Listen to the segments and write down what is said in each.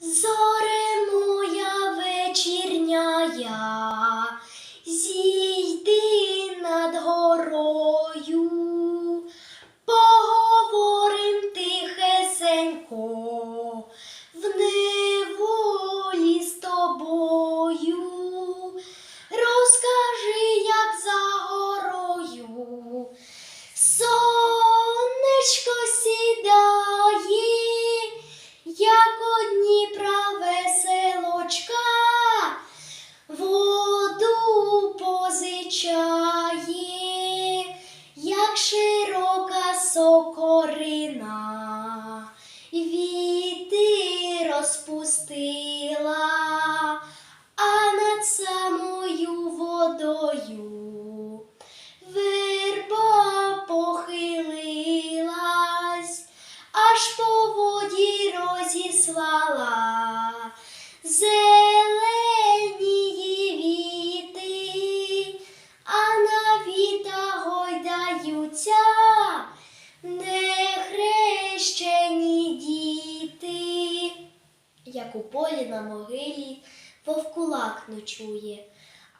Зоре широка сокорина, віти розпустила, зелені віти, а на віта гойдаються нехрещені діти. Як у полі на могилі вовкулак ночує,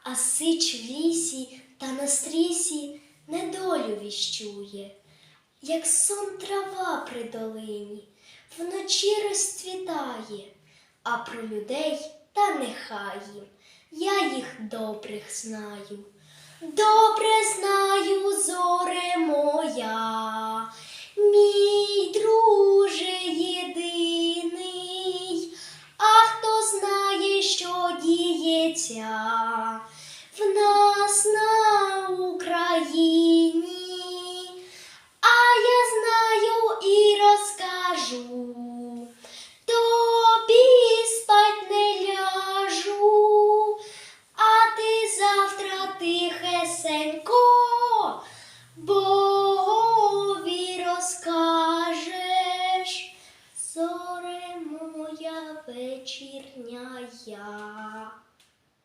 а сич в лісі та на стрісі недолю віщує, як сон трава при долині вночі розцвітає, а про людей та нехай їм, я їх добрих знаю. Добре знаю, зоре моя, мій друже єдиний, а хто знає, що діється вечірня я.